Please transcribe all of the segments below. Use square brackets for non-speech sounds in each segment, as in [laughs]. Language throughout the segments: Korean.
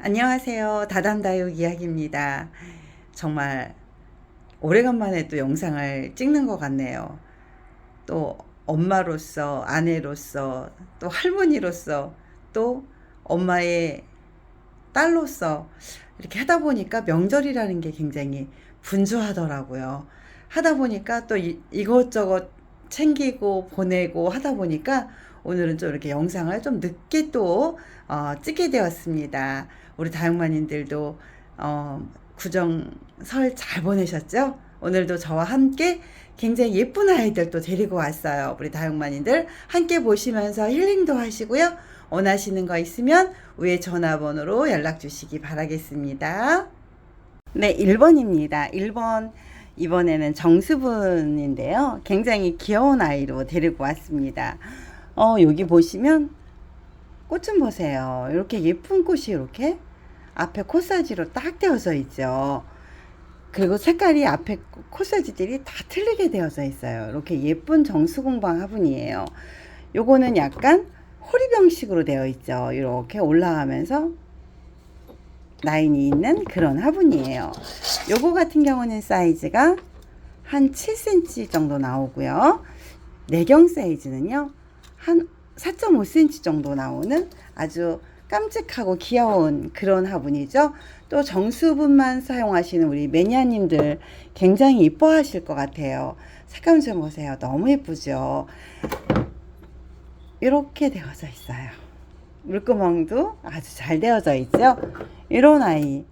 안녕하세요. 다담다육 이야기입니다. 정말 오래간만에 또 영상을 찍는 것 같네요. 또 엄마로서, 아내로서, 또 할머니로서, 또 엄마의 딸로서 이렇게 하다 보니까 명절이라는 게 굉장히 분주하더라고요. 하다 보니까 또 이, 이것저것 챙기고 보내고 하다 보니까 오늘은 좀 이렇게 영상을 좀 늦게 또 어, 찍게 되었습니다. 우리 다육마님들도 어, 구정 설 잘 보내셨죠? 오늘도 저와 함께 굉장히 예쁜 아이들 또 데리고 왔어요. 우리 다육마님들 함께 보시면서 힐링도 하시고요. 원하시는 거 있으면 위에 전화번호로 연락 주시기 바라겠습니다. 네, 1번입니다. 1번 이번에는 정수분인데요. 굉장히 귀여운 아이로 데리고 왔습니다. 어, 여기 보시면 꽃 좀 보세요. 이렇게 예쁜 꽃이 이렇게 앞에 코사지로 딱 되어져 있죠. 그리고 색깔이 앞에 코사지들이 다 틀리게 되어져 있어요. 이렇게 예쁜 정수공방 화분이에요. 요거는 약간 호리병식으로 되어 있죠. 이렇게 올라가면서 라인이 있는 그런 화분이에요. 요거 같은 경우는 사이즈가 한 7cm 정도 나오고요. 내경 사이즈는요. 한 4.5cm 정도 나오는 아주 깜찍하고 귀여운 그런 화분이죠. 또 정수분만 사용하시는 우리 매니아님들 굉장히 이뻐하실 것 같아요. 색감 좀 보세요. 너무 예쁘죠. 이렇게 되어져 있어요. 물구멍도 아주 잘 되어져 있죠. 이런 아이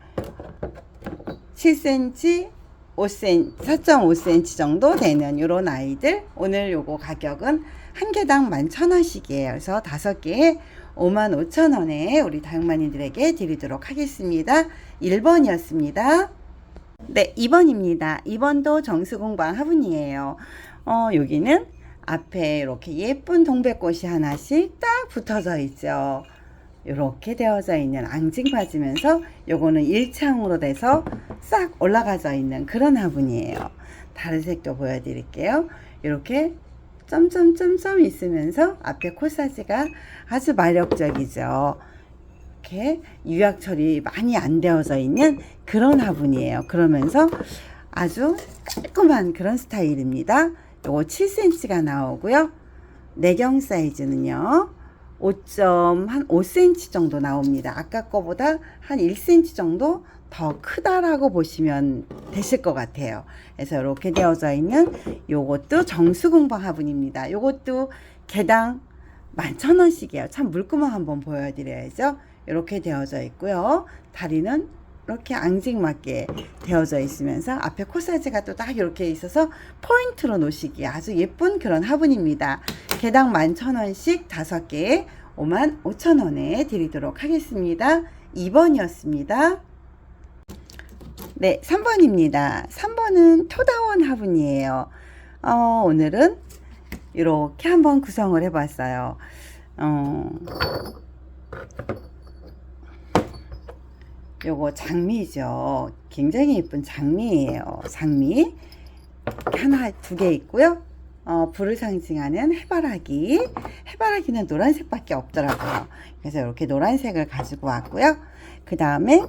7cm, 5cm, 4.5cm 정도 되는 이런 아이들 오늘 요거 가격은 한 개당 11,000원씩이에요. 그래서 다섯 개에 55,000원에 우리 다육마님들에게 드리도록 하겠습니다. 1번이었습니다. 네, 2번입니다. 2번도 정수공방 화분이에요. 어, 여기는 앞에 이렇게 예쁜 동백꽃이 하나씩 딱 붙어져 있죠. 이렇게 되어져 있는 앙증 맞으면서 요거는 일창으로 돼서 싹 올라가져 있는 그런 화분이에요. 다른 색도 보여드릴게요. 이렇게 점점점점 있으면서 앞에 코사지가 아주 매력적이죠. 이렇게 유약 처리 많이 안 되어져 있는 그런 화분이에요. 그러면서 아주 깔끔한 그런 스타일입니다. 요거 7cm가 나오고요. 내경 사이즈는요. 5.5cm 정도 나옵니다. 아까 거보다 한 1cm 정도 더 크다라고 보시면 되실 것 같아요. 그래서 이렇게 되어져 있는 요것도 정수공방 화분입니다. 요것도 개당 11,000원씩이에요. 참 물구멍 한번 보여드려야죠. 이렇게 되어져 있고요. 다리는 이렇게 앙증맞게 되어져 있으면서 앞에 코사지가 또 딱 이렇게 있어서 포인트로 놓으시기 아주 예쁜 그런 화분입니다. 개당 11,000원씩 5개에 55,000원에 드리도록 하겠습니다. 2번이었습니다. 네, 3번입니다. 3번은 토다원 화분이에요. 어, 오늘은 이렇게 한번 구성을 해봤어요. 어, 요거 장미죠. 굉장히 예쁜 장미예요. 장미 하나 두 개 있고요. 어, 불을 상징하는 해바라기. 해바라기는 노란색밖에 없더라고요. 그래서 이렇게 노란색을 가지고 왔고요. 그 다음에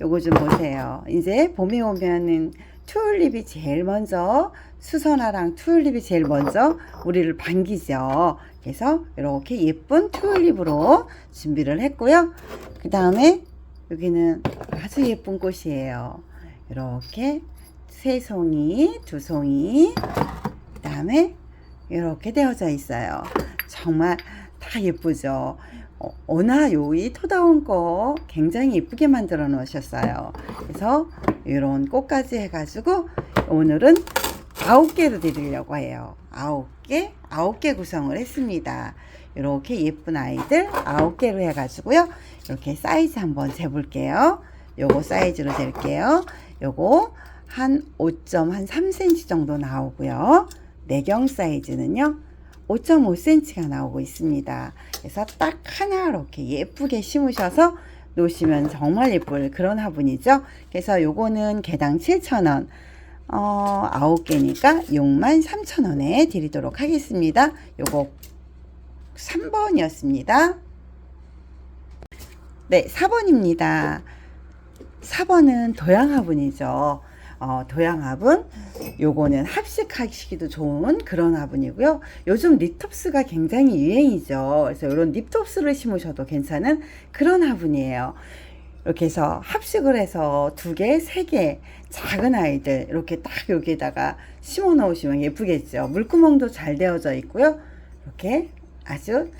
요거 좀 보세요. 이제 봄이 오면은 튤립이 제일 먼저 수선화랑 튤립이 제일 먼저 우리를 반기죠. 그래서 이렇게 예쁜 튤립으로 준비를 했고요. 그 다음에 여기는 아주 예쁜 꽃이에요. 이렇게 세 송이, 두 송이, 그 다음에 이렇게 되어져 있어요. 정말 다 예쁘죠. 어, 어나 요이 토다운 거 굉장히 예쁘게 만들어 놓으셨어요. 그래서 이런 꽃까지 해가지고 오늘은 아홉 개로 드리려고 해요. 아홉 개, 아홉 개 구성을 했습니다. 이렇게 예쁜 아이들 아홉 개로 해가지고요. 이렇게 사이즈 한번 재볼게요. 요거 사이즈로 잴게요. 요거 한 5.3cm 정도 나오고요. 내경 사이즈는요. 5.5cm가 나오고 있습니다. 그래서 딱 하나 이렇게 예쁘게 심으셔서 놓으시면 정말 예쁠 그런 화분이죠. 그래서 요거는 개당 7,000원. 어, 9개니까 63,000원에 드리도록 하겠습니다. 요거 3번이었습니다. 네, 4번입니다. 4번은 도양화분이죠. 어, 도양화분 요거는 합식하시기도 좋은 그런 화분이고요. 요즘 립톱스가 굉장히 유행이죠. 그래서 이런 립톱스를 심으셔도 괜찮은 그런 화분이에요. 이렇게 해서 합식을 해서 두 개, 세 개, 작은 아이들 이렇게 딱 여기에다가 심어 놓으시면 예쁘겠죠. 물구멍도 잘 되어져 있고요. 이렇게 아주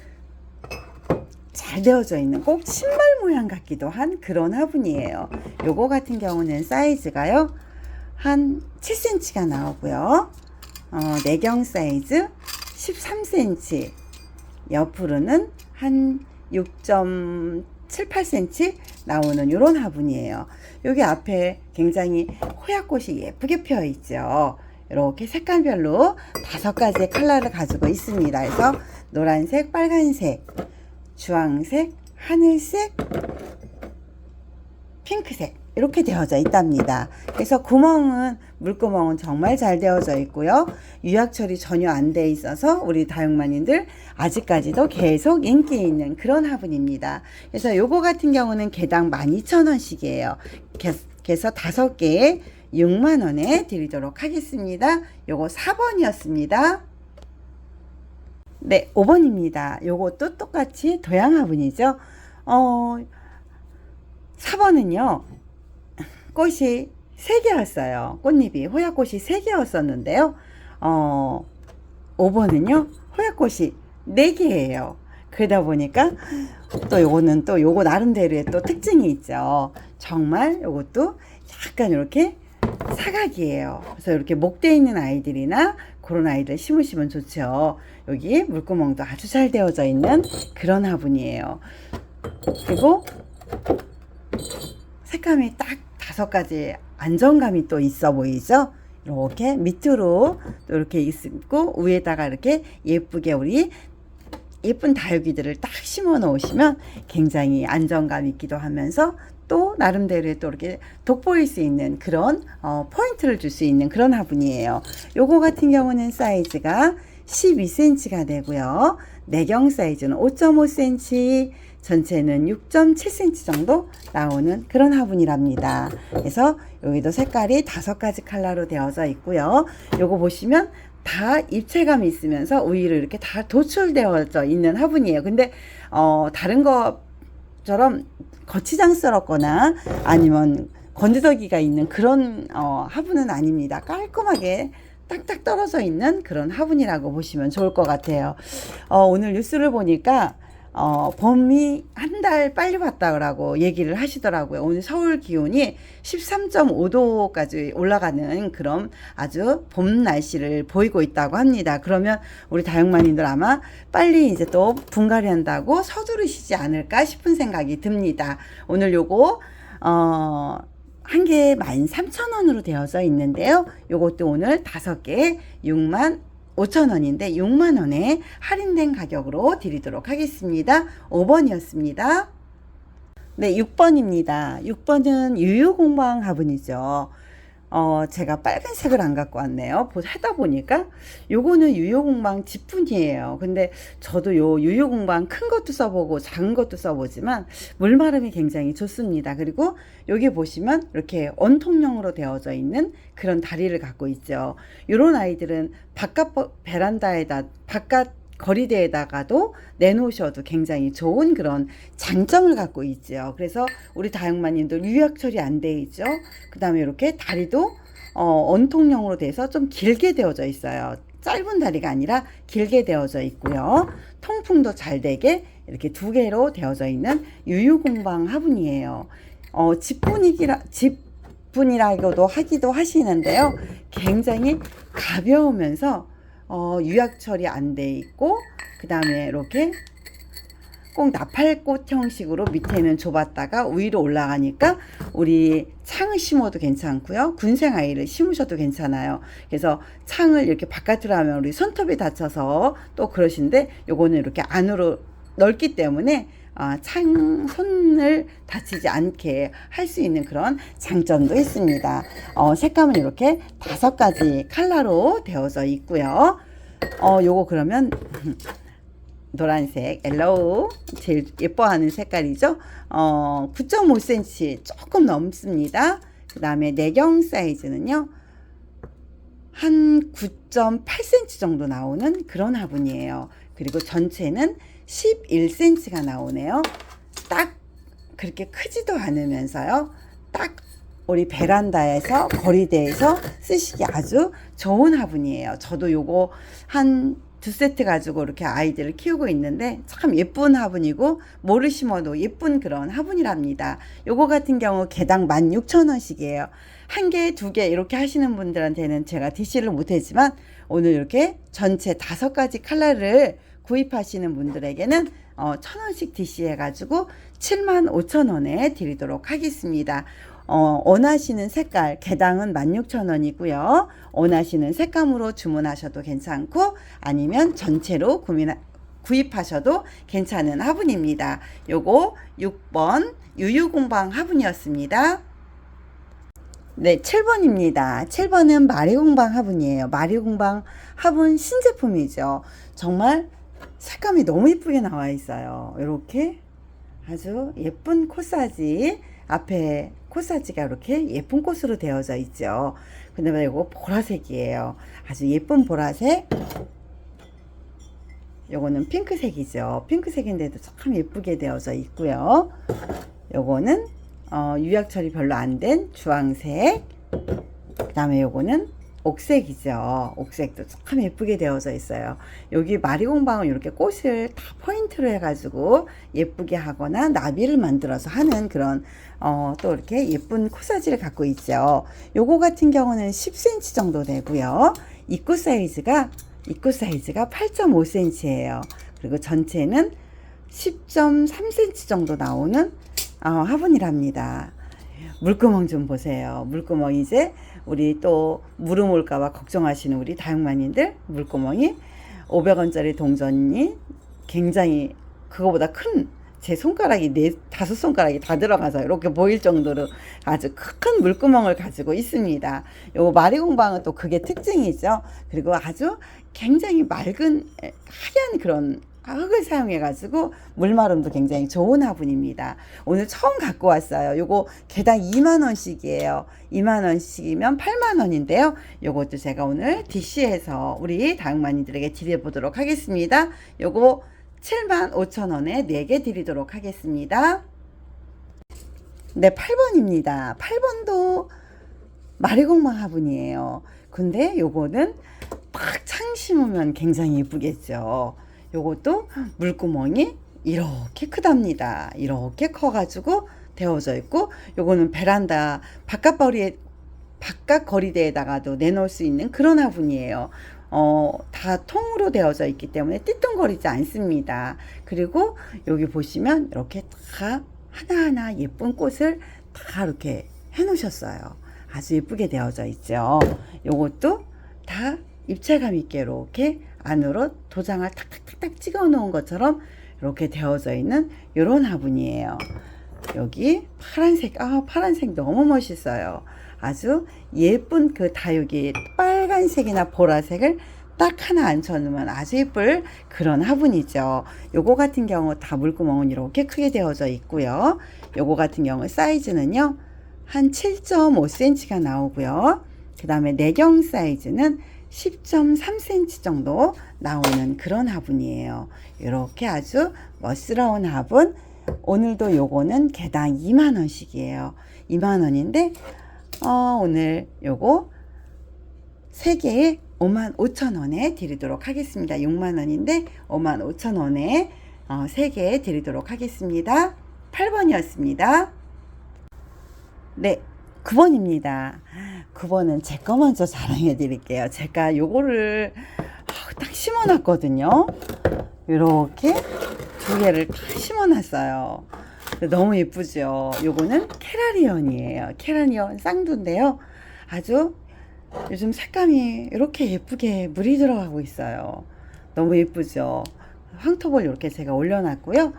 잘 되어져 있는 꼭 신발 모양 같기도 한 그런 화분이에요. 요거 같은 경우는 사이즈가요. 한 7cm가 나오고요. 어, 내경 사이즈 13cm. 옆으로는 한 6.78cm 나오는 이런 화분이에요. 여기 앞에 굉장히 호약꽃이 예쁘게 피어 있죠. 이렇게 색깔별로 다섯 가지의 컬러를 가지고 있습니다. 그래서 노란색, 빨간색, 주황색, 하늘색, 핑크색 이렇게 되어져 있답니다. 그래서 구멍은 물구멍은 정말 잘 되어져 있고요. 유약 처리 전혀 안 돼 있어서 우리 다육마님들 아직까지도 계속 인기 있는 그런 화분입니다. 그래서 요거 같은 경우는 개당 12,000원씩이에요. 그래서 다섯 개에 6만 원에 드리도록 하겠습니다. 요거 4번이었습니다. 네, 5번입니다. 요것도 똑같이 도양 화분이죠. 어, 4번은요, 꽃이 3개였어요. 꽃잎이, 호야꽃이 3개였었는데요. 어, 5번은요, 호야꽃이 4개예요. 그러다 보니까 또 요거는 또 요거 나름대로의 또 특징이 있죠. 정말 요것도 약간 이렇게 사각이에요. 그래서 이렇게 목대 있는 아이들이나 그런 아이들 심으시면 좋죠. 여기 물구멍도 아주 잘 되어져 있는 그런 화분이에요. 그리고 색감이 딱 다섯 가지 안정감이 또 있어 보이죠? 이렇게 밑으로 또 이렇게 있고 위에다가 이렇게 예쁘게 우리 예쁜 다육이들을 딱 심어 놓으시면 굉장히 안정감 있기도 하면서 또 나름대로의 또 이렇게 돋보일 수 있는 그런 어, 포인트를 줄 수 있는 그런 화분이에요. 요거 같은 경우는 사이즈가 12cm가 되고요. 내경 사이즈는 5.5cm, 전체는 6.7cm 정도 나오는 그런 화분이랍니다. 그래서 여기도 색깔이 다섯 가지 컬러로 되어져 있고요. 요거 보시면 다 입체감이 있으면서 오히려 이렇게 다 도출되어져 있는 화분이에요. 근데 어, 다른 것처럼 거치장스럽거나 아니면 건드더기가 있는 그런 어, 화분은 아닙니다. 깔끔하게 딱딱 떨어져 있는 그런 화분이라고 보시면 좋을 것 같아요. 어, 오늘 뉴스를 보니까 어, 봄이 한 달 빨리 왔다고 얘기를 하시더라고요. 오늘 서울 기온이 13.5도까지 올라가는 그런 아주 봄 날씨를 보이고 있다고 합니다. 그러면 우리 다육마님들 아마 빨리 이제 또 분갈이 한다고 서두르시지 않을까 싶은 생각이 듭니다. 오늘 요거, 어, 한 개에 13,000원으로 되어져 있는데요. 요것도 오늘 다섯 개에 6만 5천원인데 6만 원에 할인된 가격으로 드리도록 하겠습니다. 5번이었습니다. 네, 6번입니다. 6번은 유유공방 화분이죠. 어, 제가 빨간색을 안 갖고 왔네요. 하다 보니까 요거는 유효공방 지뿐이에요. 근데 저도 요 유효공방 큰 것도 써보고 작은 것도 써보지만 물마름이 굉장히 좋습니다. 그리고 여기 보시면 이렇게 원통형으로 되어져 있는 그런 다리를 갖고 있죠. 요런 아이들은 바깥 베란다에다 바깥 거리대에다가도 내놓으셔도 굉장히 좋은 그런 장점을 갖고 있죠. 그래서 우리 다육마님들 유약 처리 안 돼 있죠. 그 다음에 이렇게 다리도 어, 원통형으로 돼서 좀 길게 되어져 있어요. 짧은 다리가 아니라 길게 되어져 있고요. 통풍도 잘 되게 이렇게 두 개로 되어져 있는 유유공방 화분이에요. 어, 집 분위기라, 집 분이라고도 하기도 하시는데요. 굉장히 가벼우면서 어, 유약 처리 안 돼 있고 그 다음에 이렇게 꼭 나팔꽃 형식으로 밑에는 좁았다가 위로 올라가니까 우리 창을 심어도 괜찮고요. 군생 아이를 심으셔도 괜찮아요. 그래서 창을 이렇게 바깥으로 하면 우리 손톱이 다쳐서 또 그러신데 요거는 이렇게 안으로 넓기 때문에 어, 창 손을 다치지 않게 할 수 있는 그런 장점도 있습니다. 어, 색감은 이렇게 다섯 가지 컬러로 되어져 있고요. 어, 요거 그러면 [laughs] 노란색 옐로우 제일 예뻐하는 색깔이죠. 어, 9.5cm 조금 넘습니다. 그 다음에 내경 사이즈는요. 한 9.8cm 정도 나오는 그런 화분이에요. 그리고 전체는 11cm가 나오네요. 딱 그렇게 크지도 않으면서요. 딱 우리 베란다에서 거리대에서 쓰시기 아주 좋은 화분이에요. 저도 요거 한 두 세트 가지고 이렇게 아이들을 키우고 있는데 참 예쁜 화분이고 모를 심어도 예쁜 그런 화분이랍니다. 요거 같은 경우 개당 16,000원씩이에요. 한 개, 두 개 이렇게 하시는 분들한테는 제가 DC를 못했지만 오늘 이렇게 전체 다섯 가지 컬러를 구입하시는 분들에게는 어, 천 원씩 DC 해가지고 7만 5천 원에 드리도록 하겠습니다. 어, 원하시는 색깔 개당은 16,000원이고요. 원하시는 색감으로 주문하셔도 괜찮고 아니면 전체로 구매 구입하셔도 괜찮은 화분입니다. 요거 6번 유유공방 화분이었습니다. 네, 7번입니다. 7번은 마리공방 화분이에요. 마리공방 화분 신제품이죠. 정말 색감이 너무 예쁘게 나와 있어요. 이렇게 아주 예쁜 코사지 앞에 코사지가 이렇게 예쁜 꽃으로 되어져 있죠. 근데 이거 보라색이에요. 아주 예쁜 보라색. 요거는 핑크색이죠. 핑크색인데도 참 예쁘게 되어져 있고요. 요거는 어, 유약 처리 별로 안 된 주황색. 그 다음에 요거는 옥색이죠. 옥색도 참 예쁘게 되어져 있어요. 여기 마리공방은 이렇게 꽃을 다 포인트로 해가지고 예쁘게 하거나 나비를 만들어서 하는 그런 어, 또 이렇게 예쁜 코사지를 갖고 있죠. 요거 같은 경우는 10cm 정도 되고요. 입구 사이즈가 입구 사이즈가 8.5cm예요. 그리고 전체는 10.3cm 정도 나오는 어, 화분이랍니다. 물구멍 좀 보세요. 물구멍 이제 우리 또 물음 올까봐 걱정하시는 우리 다육마님들 물구멍이 500원짜리 동전이 굉장히 그거보다 큰 제 손가락이 네 다섯 손가락이 다 들어가서 이렇게 보일 정도로 아주 큰 물구멍을 가지고 있습니다. 요 마리공방은 또 그게 특징이죠. 그리고 아주 굉장히 맑은 하얀 그런 흙을 사용해 가지고 물마름도 굉장히 좋은 화분입니다. 오늘 처음 갖고 왔어요. 요거 개당 2만 원씩이에요. 2만 원씩이면 8만 원인데요. 요것도 제가 오늘 DC에서 우리 다육마니들에게 드려 보도록 하겠습니다. 요거 7만 5천 원에 4개 드리도록 하겠습니다. 네, 8번입니다. 8번도 마리공방 화분이에요. 근데 요거는 팍 창 심으면 굉장히 예쁘겠죠. 요것도 물구멍이 이렇게 크답니다. 이렇게 커가지고 되어져 있고 요거는 베란다 바깥 거리에 바깥 거리대에다가도 내놓을 수 있는 그런 화분이에요. 어, 다 통으로 되어져 있기 때문에 띠뚱거리지 않습니다. 그리고 여기 보시면 이렇게 다 하나하나 예쁜 꽃을 다 이렇게 해 놓으셨어요. 아주 예쁘게 되어져 있죠. 요것도 다 입체감 있게 이렇게 안으로 도장을 탁탁탁탁 찍어 놓은 것처럼 이렇게 되어져 있는 이런 화분이에요. 여기 파란색, 아, 파란색 너무 멋있어요. 아주 예쁜 그 다육이 빨간색이나 보라색을 딱 하나 앉혀놓으면 아주 예쁠 그런 화분이죠. 요거 같은 경우 다 물구멍은 이렇게 크게 되어져 있고요. 요거 같은 경우 사이즈는요. 한 7.5cm가 나오고요. 그 다음에 내경 사이즈는 10.3cm 정도 나오는 그런 화분이에요. 이렇게 아주 멋스러운 화분. 오늘도 요거는 개당 2만원씩이에요. 2만원인데, 어, 오늘 요거 3개에 5만 5천 원에 드리도록 하겠습니다. 6만 원인데 5만 5천 원에 어, 3개 드리도록 하겠습니다. 8번이었습니다. 네, 9번입니다. 9번은 제 거 먼저 자랑해 드릴게요. 제가 요거를 딱 심어 놨거든요. 이렇게 두 개를 다 심어 놨어요. 너무 예쁘죠? 요거는 캐라리언이에요. 캐라리언 쌍두인데요. 아주 요즘 색감이 이렇게 예쁘게 물이 들어가고 있어요. 너무 예쁘죠? 황토볼 이렇게 제가 올려놨고요.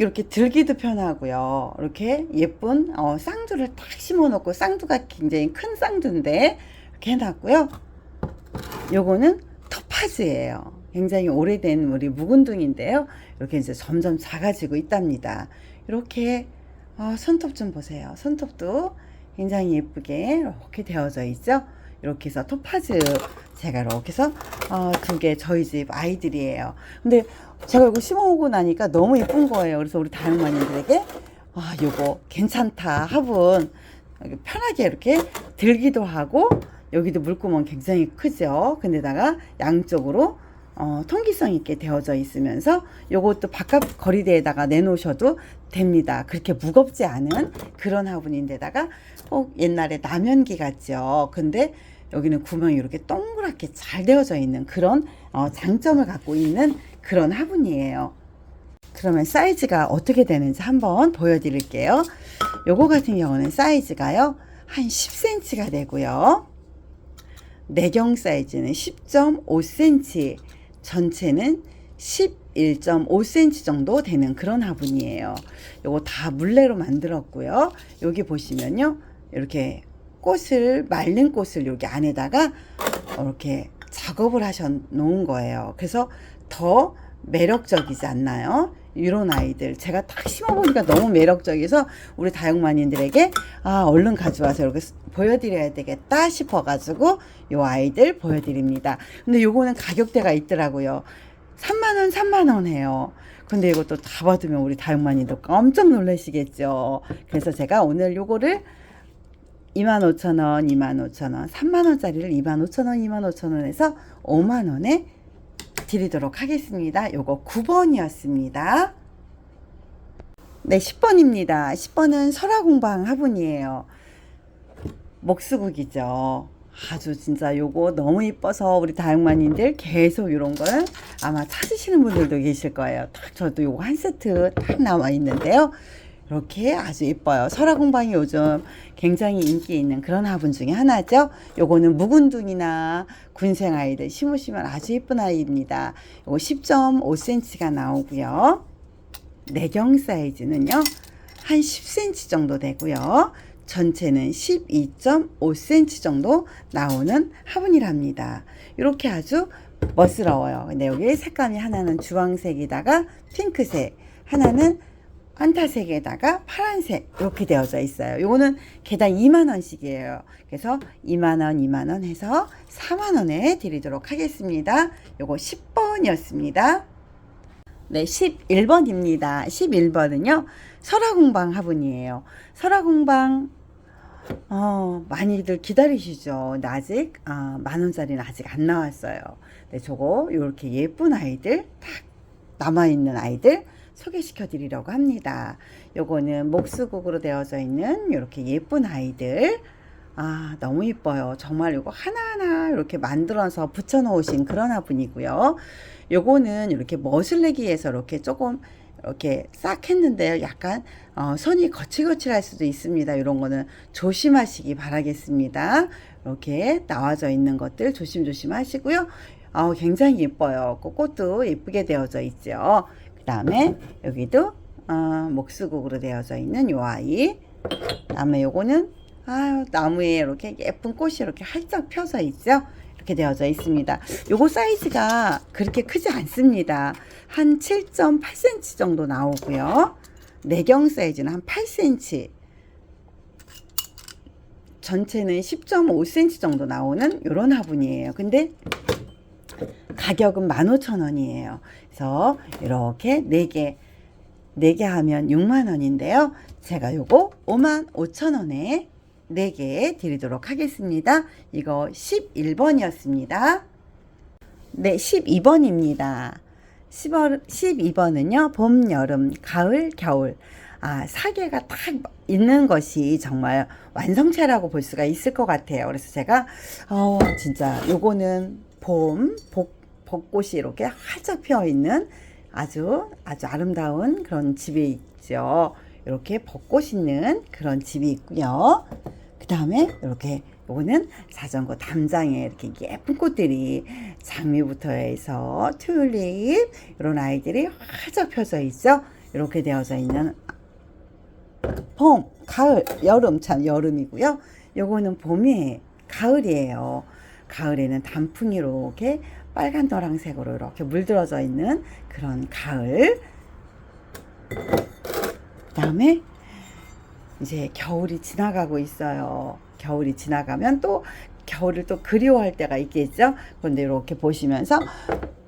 이렇게 들기도 편하고요. 이렇게 예쁜 어, 쌍두를 딱 심어놓고 쌍두가 굉장히 큰 쌍두인데 이렇게 해놨고요. 요거는 토파즈예요. 굉장히 오래된 우리 묵은둥인데요. 이렇게 이제 점점 작아지고 있답니다. 이렇게 어, 손톱 좀 보세요. 손톱도 굉장히 예쁘게 이렇게 되어져 있죠. 이렇게 해서 토파즈 제가 이렇게 해서 어, 두 개 저희 집 아이들이에요. 근데 제가 이거 심어오고 나니까 너무 예쁜 거예요. 그래서 우리 다육마님들에게 아 요거 괜찮다 화분 편하게 이렇게 들기도 하고 여기도 물구멍 굉장히 크죠. 근데다가 양쪽으로 어, 통기성 있게 되어져 있으면서 요것도 바깥 거리대에다가 내놓으셔도 됩니다. 그렇게 무겁지 않은 그런 화분인데다가 꼭 옛날에 남연기 같죠. 근데 여기는 구멍이 이렇게 동그랗게 잘 되어져 있는 그런 어, 장점을 갖고 있는 그런 화분이에요. 그러면 사이즈가 어떻게 되는지 한번 보여드릴게요. 요거 같은 경우는 사이즈가요. 한 10cm가 되고요. 내경 사이즈는 10.5cm, 전체는 11.5cm 정도 되는 그런 화분이에요. 요거 다 물레로 만들었고요. 여기 보시면요. 이렇게 꽃을 말린 꽃을 여기 안에다가 이렇게 작업을 하셔 놓은 거예요. 그래서 더 매력적이지 않나요? 이런 아이들 제가 딱 심어보니까 너무 매력적이어서 우리 다육마님들에게 아 얼른 가져와서 이렇게 보여드려야 되겠다 싶어가지고 요 아이들 보여드립니다. 근데 요거는 가격대가 있더라고요. 3만원 3만원 해요. 근데 이것도 다 받으면 우리 다육마님들 깜짝 놀라시겠죠. 그래서 제가 오늘 요거를 25,000원, 25,000원, 3만원짜리를 25,000원, 25,000원에서 5만원에 드리도록 하겠습니다. 요거 9번이었습니다. 네, 10번입니다. 10번은 설화공방 화분이에요. 목수국이죠. 아주 진짜 요거 너무 이뻐서 우리 다육마님들 계속 이런 걸 아마 찾으시는 분들도 계실 거예요. 딱 저도 요거 한 세트 딱 나와 있는데요. 이렇게 아주 이뻐요. 설화공방이 요즘 굉장히 인기 있는 그런 화분 중에 하나죠. 요거는 묵은둥이나 군생 아이들 심으시면 아주 예쁜 아이입니다. 요거 10.5cm가 나오고요. 내경 사이즈는요. 한 10cm 정도 되고요. 전체는 12.5cm 정도 나오는 화분이랍니다. 이렇게 아주 멋스러워요. 근데 여기 색감이 하나는 주황색에다가 핑크색, 하나는 환타색에다가 파란색 이렇게 되어져 있어요. 요거는 개당 2만 원씩이에요. 그래서 2만 원, 2만 원 해서 4만 원에 드리도록 하겠습니다. 요거 10번이었습니다. 네, 11번입니다. 11번은요. 설화공방 화분이에요. 설화공방 어, 많이들 기다리시죠. 아직 아, 만 원짜리는 아직 안 나왔어요. 네, 저거 이렇게 예쁜 아이들 딱 남아 있는 아이들 소개시켜 드리려고 합니다. 요거는 목수국으로 되어져 있는 이렇게 예쁜 아이들. 아, 너무 이뻐요. 정말 이거 하나하나 이렇게 만들어서 붙여 놓으신 그런 화분이고요. 요거는 이렇게 머슬레기에서 이렇게 조금 이렇게 싹 했는데요. 약간 어, 손이 거칠거칠할 수도 있습니다. 이런 거는 조심하시기 바라겠습니다. 이렇게 나와져 있는 것들 조심조심 하시고요. 어, 굉장히 예뻐요. 그 꽃도 예쁘게 되어져 있죠. 그 다음에 여기도 어, 목수국으로 되어져 있는 요 아이. 그 다음에 요거는 아유, 나무에 이렇게 예쁜 꽃이 이렇게 활짝 펴져 있죠. 이렇게 되어져 있습니다. 요거 사이즈가 그렇게 크지 않습니다. 한 7.8cm 정도 나오고요. 내경 사이즈는 한 8cm. 전체는 10.5cm 정도 나오는 요런 화분이에요. 근데 가격은 15,000원이에요. 그래서 이렇게 4개 4개 하면 6만 원인데요. 제가 요거 5만 5천 원에 4개 드리도록 하겠습니다. 이거 11번이었습니다. 네, 12번입니다. 10번, 12번은요, 봄, 여름, 가을, 겨울. 아, 사계가 딱 있는 것이 정말 완성체라고 볼 수가 있을 것 같아요. 그래서 제가, 어, 진짜 요거는 봄, 복, 벚꽃이 이렇게 활짝 피어 있는 아주, 아주 아름다운 그런 집이 있죠. 이렇게 벚꽃 있는 그런 집이 있고요. 그 다음에 이렇게 요거는 자전거 담장에 이렇게 예쁜 꽃들이 장미부터 해서 튤립 이런 아이들이 활짝 펴져 있죠. 이렇게 되어져 있는 봄, 가을, 여름 참 여름이고요. 요거는 봄이 가을이에요. 가을에는 단풍이 이렇게 빨간 노란색으로 이렇게 물들어져 있는 그런 가을. 그 다음에 이제 겨울이 지나가고 있어요. 겨울이 지나가면 또 겨울을 또 그리워할 때가 있겠죠. 그런데 이렇게 보시면서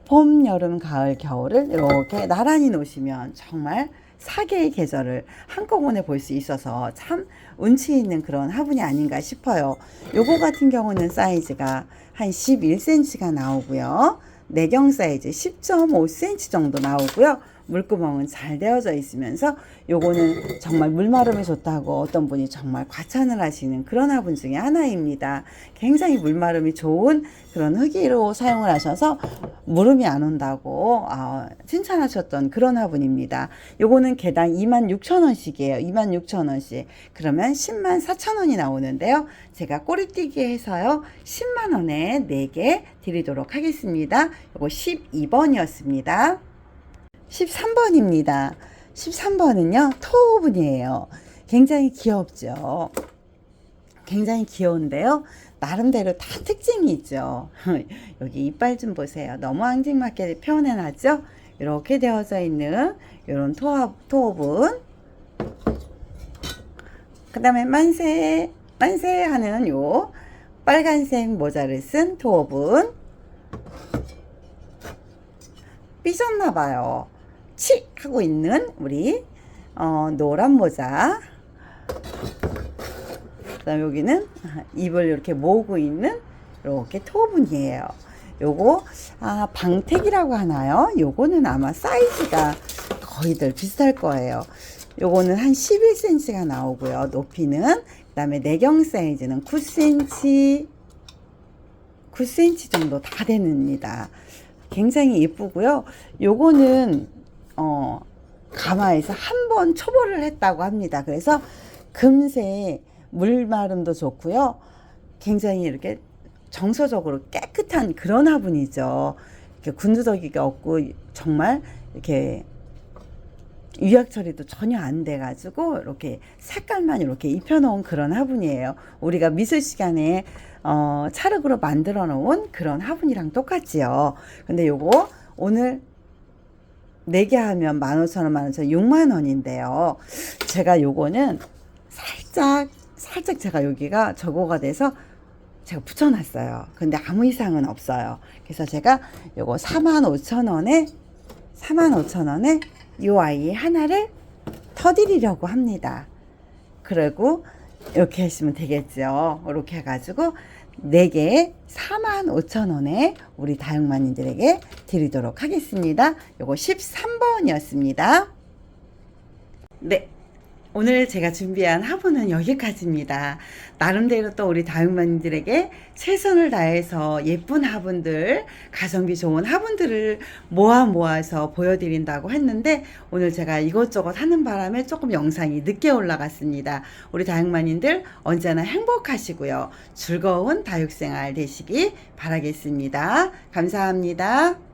봄, 여름, 가을, 겨울을 이렇게 나란히 놓으시면 정말 사계의 계절을 한꺼번에 볼 수 있어서 참 운치 있는 그런 화분이 아닌가 싶어요. 요거 같은 경우는 사이즈가 한 11cm가 나오고요. 내경 사이즈 10.5cm 정도 나오고요. 물구멍은 잘 되어져 있으면서 요거는 정말 물마름이 좋다고 어떤 분이 정말 과찬을 하시는 그런 화분 중에 하나입니다. 굉장히 물마름이 좋은 그런 흙이로 사용을 하셔서 무름이 안 온다고 아, 칭찬하셨던 그런 화분입니다. 요거는 개당 26,000원씩이에요. 26,000원씩. 그러면 10만 4천원이 나오는데요. 제가 꼬리뛰기 해서요. 10만 원에 4개 드리도록 하겠습니다. 요거 12번이었습니다. 13번입니다. 13번은요, 토오븐이에요. 굉장히 귀엽죠. 굉장히 귀여운데요. 나름대로 다 특징이 있죠. [laughs] 여기 이빨 좀 보세요. 너무 앙증맞게 표현해놨죠? 이렇게 되어져 있는 이런 토, 토오븐. 그 다음에 만세, 만세 하는 요 빨간색 모자를 쓴 토오븐. 삐졌나봐요. 치! 하고 있는 우리 어, 노란 모자. 그 다음 여기는 입을 이렇게 모으고 있는 이렇게 토분이에요. 요거 아 방택이라고 하나요? 요거는 아마 사이즈가 거의들 비슷할 거예요. 요거는 한 11cm가 나오고요. 높이는 그 다음에 내경 사이즈는 9cm 9cm 정도 다 됩니다. 굉장히 예쁘고요. 요거는 어 가마에서 한 번 초벌을 했다고 합니다. 그래서 금세 물마름도 좋고요. 굉장히 이렇게 정서적으로 깨끗한 그런 화분이죠. 이렇게 군두더기가 없고 정말 이렇게 유약 처리도 전혀 안 돼가지고 이렇게 색깔만 이렇게 입혀놓은 그런 화분이에요. 우리가 미술 시간에 어, 찰흙으로 만들어 놓은 그런 화분이랑 똑같지요. 근데 요거 오늘 4개 하면 15,000원, 15,000원, 6만원인데요. 제가 요거는 살짝, 살짝 제가 여기가 저거가 돼서 제가 붙여놨어요. 근데 아무 이상은 없어요. 그래서 제가 요거 45,000원에, 45,000원에 요 아이 하나를 터드리려고 합니다. 그리고 이렇게 하시면 되겠죠. 이렇게 해가지고 4개 45,000원에 우리 다육마님들에게 드리도록 하겠습니다. 요거 13번이었습니다. 네. 오늘 제가 준비한 화분은 여기까지입니다. 나름대로 또 우리 다육마님들에게 최선을 다해서 예쁜 화분들, 가성비 좋은 화분들을 모아 모아서 보여드린다고 했는데 오늘 제가 이것저것 하는 바람에 조금 영상이 늦게 올라갔습니다. 우리 다육마님들 언제나 행복하시고요. 즐거운 다육생활 되시기 바라겠습니다. 감사합니다.